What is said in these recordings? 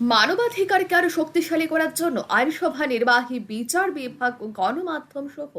মানবাধিকারকে আরও শক্তিশালী করার জন্য আইনসভা নির্বাহী বিচার বিভাগ ও গণমাধ্যম সহ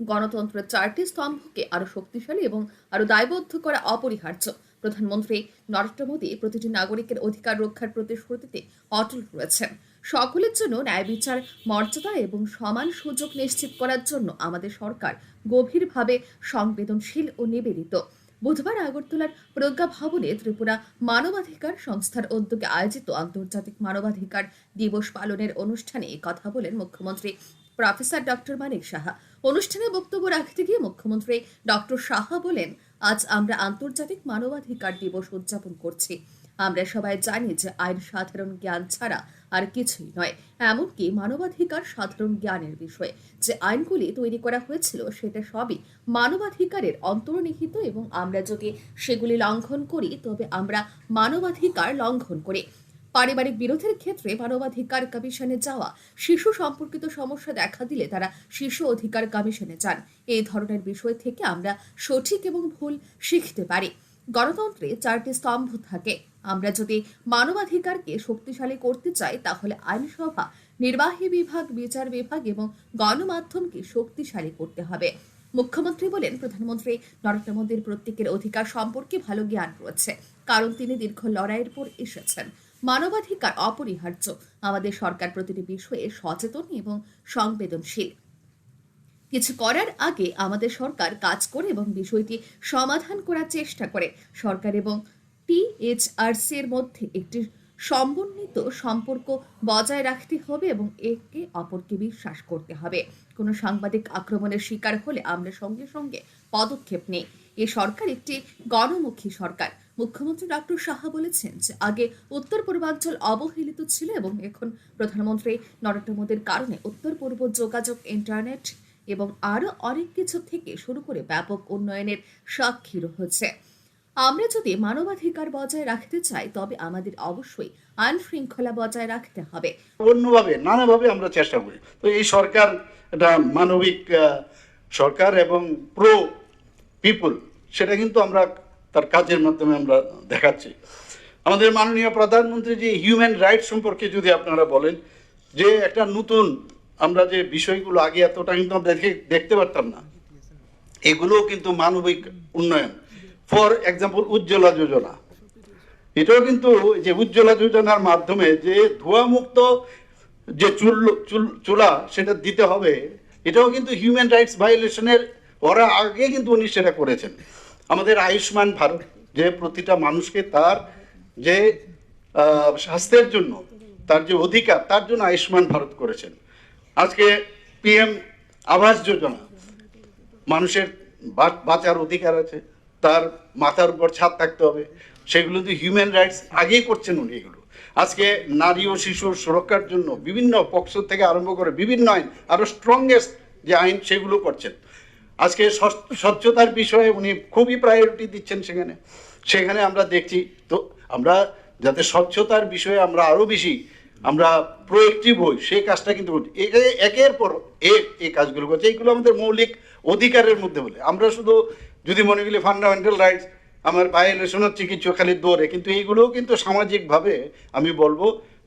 গণতন্ত্রের চারটি স্তম্ভকে আরও শক্তিশালী এবং আরও দায়বদ্ধ করা অপরিহার্য। প্রধানমন্ত্রী নরেন্দ্র মোদী প্রতিটি নাগরিকের অধিকার রক্ষার প্রতিশ্রুতিতে অটল রয়েছেন সকলের জন্য ন্যায় বিচার, মর্যাদা এবং সমান সুযোগ নিশ্চিত করার জন্য আমাদের সরকার গভীরভাবে সংবেদনশীল ও নিবেদিত। বুধবার আগরতলার প্রজ্ঞা ভবনে ত্রিপুরা মানবাধিকার সংস্থার উদ্যোগে আয়োজিত আন্তর্জাতিক মানবাধিকার দিবস পালনের অনুষ্ঠানে কথা বলেন মুখ্যমন্ত্রী। Professor doctor Manik Saha. অনুষ্ঠানে বক্তব্য রাখতে গিয়ে মুখ্যমন্ত্রী ডক্টর সাহা বলেন, আজ আমরা আন্তর্জাতিক মানবাধিকার দিবস উদযাপন করছি। আমরা সবাই জানি যে আইন সাধারণ জ্ঞান ছাড়া আর কিছুই নয়। এমনকি মানবাধিকার সাধারণ জ্ঞানের বিষয়ে। যে আইনগুলি তৈরি করা হয়েছিল, সেটা সবই মানবাধিকারের অন্তর্নিহিত এবং আমরা যদি সেগুলি লঙ্ঘন করি, তবে আমরা মানবাধিকার লঙ্ঘন করি। পারিবারিক বিরোধের ক্ষেত্রে মানবাধিকার কমিশনে যাওয়া, শিশু সম্পর্কিত সমস্যা দেখা দিলে তারা শিশু অধিকার কমিশনে যান। এই ধরনের বিষয় থেকে আমরা সঠিক এবং ভুল শিখতে পারি। গণতন্ত্রে চারটি স্তম্ভ থাকে। আমরা যদি মানবাধিকারকে শক্তিশালী করতে চাই, তাহলে আইনসভা, নির্বাহী বিভাগ, বিচার বিভাগ এবং গণমাধ্যমকে শক্তিশালী করতে হবে। মুখ্যমন্ত্রী বলেন, প্রধানমন্ত্রী নরেন্দ্র মোদীর প্রত্যেকের অধিকার সম্পর্কে ভালো জ্ঞান রয়েছে, কারণ তিনি দীর্ঘ লড়াইয়ের পর এসেছেন। মানবাধিকার অপরিহার্য, আমাদের সরকার প্রতিটি বিষয়ে সচেতন এবং সংবেদনশীল। কিছু করার আগে আমাদের সরকার কাজ করে এবং বিষয়টি সমাধান করার চেষ্টা করে। সরকার এবং টিএইচআরসি এর মধ্যে একটি সমন্বিত সম্পর্ক বজায় রাখতে হবে এবং একে অপরকে বিশ্বাস করতে হবে। কোনো সাংবাদিক আক্রমণের শিকার হলে আমরা সঙ্গে সঙ্গে পদক্ষেপ নেই। এ সরকার একটি গণমুখী সরকার। মুখ্যমন্ত্রী ডক্টর সাহা বলেছেন যে, আগে উত্তর পূর্বাঞ্চল অবহেলিত ছিল এবং এখন প্রধানমন্ত্রী নরেন্দ্র মোদীর কারণে উত্তর পূর্ব যোগাযোগ, ইন্টারনেট এবং আরও অনেক কিছু থেকে শুরু করে ব্যাপক উন্নয়নের সাক্ষী হচ্ছে আমরা যদি মানবাধিকার বজায় রাখতে চাই, তবে আমাদের অবশ্যই আইন শৃঙ্খলা বজায় রাখতে হবে। অন্যভাবে, নানাভাবে আমরা চেষ্টা করি। তো এই সরকার এটা মানবিক সরকার এবং প্রো পিপল সেটা কিন্তু আমরা তার কাজের মাধ্যমে আমরা দেখাচ্ছি। আমাদের মাননীয় প্রধানমন্ত্রী যে হিউম্যান রাইটস সম্পর্কে যদি আপনারা বলেন, যে একটা নতুন আমরা যে বিষয়গুলো আগে এতটা কিন্তু আমরা দেখে- দেখতে পারতাম না। এগুলোও কিন্তু মানবিক উন্নয়ন। For example, Ujjwala Yojana. এটাও কিন্তু যে উজ্জ্বলা যোজনার মাধ্যমে যে ধোঁয়া মুক্ত যে চুল, চুল- সেটা দিতে হবে, এটাও কিন্তু হিউম্যান রাইটস ভায়োলেশনের ওরা আগে কিন্তু উনি সেটা করেছেন। আমাদের আয়ুষ্মান ভারত যে প্রতিটা মানুষকে তার যে স্বাস্থ্যের জন্য, তার যে অধিকার, তার জন্য আয়ুষ্মান ভারত করেছেন। আজকে পিএম আবাস যোজনা, মানুষের বাঁচার অধিকার আছে। তার মাথার উপর ছাদ থাকতে হবে। সেগুলো তো হিউম্যান রাইটস আগেই করছেন উনি এগুলো। আজকে নারী ও শিশুর সুরক্ষার জন্য বিভিন্ন পক্ষ থেকে আরম্ভ করে বিভিন্ন আইন আরও স্ট্রংগেস্ট যে আইন সেগুলো করছেন। আজকে স্বচ্ছতার বিষয়ে উনি খুবই প্রায়োরিটি দিচ্ছেন সেখানে। সেখানে আমরা দেখছি, তো আমরা যাতে স্বচ্ছতার বিষয়ে আমরা আরও বেশি আমরা প্রোয়েক্টিভ হই, সেই কাজটা কিন্তু করছি। একের পর এক এই কাজগুলো করছে। এইগুলো আমাদের মৌলিক অধিকারের মধ্যে বলে। আমরা শুধু যদি মনে করি ফান্ডামেন্টাল রাইটস আমার ভায়োলেশন হচ্ছে কিছু খালি দৌড়ে। কিন্তু এইগুলোও কিন্তু সামাজিকভাবে আমি বলব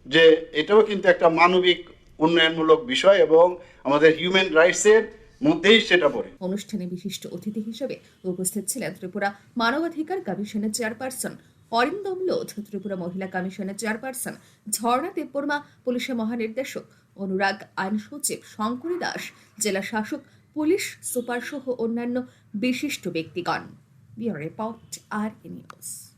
যে এটাও কিন্তু একটা মানবিক উন্নয়নমূলক বিষয় এবং আমাদের হিউম্যান রাইটসের মধ্যেই সেটা পড়ে। অনুষ্ঠানে বিশিষ্ট অতিথি হিসেবে উপস্থিত ছিলেন ত্রিপুরা মানবাধিকার কমিশনের চেয়ারপারসন অরিন্দম লোধ ত্রিপুরা মহিলা কমিশনের চেয়ারপারসন ঝর্ণা দেববর্মা, পুলিশের মহানির্দেশক অনুরাগ আইন সচিব শঙ্করী দাস, জেলা শাসক পুলিশ সুপার সহ অন্যান্য বিশিষ্ট ব্যক্তিগণ। বিয়ার রিপোর্ট আর নিউজ।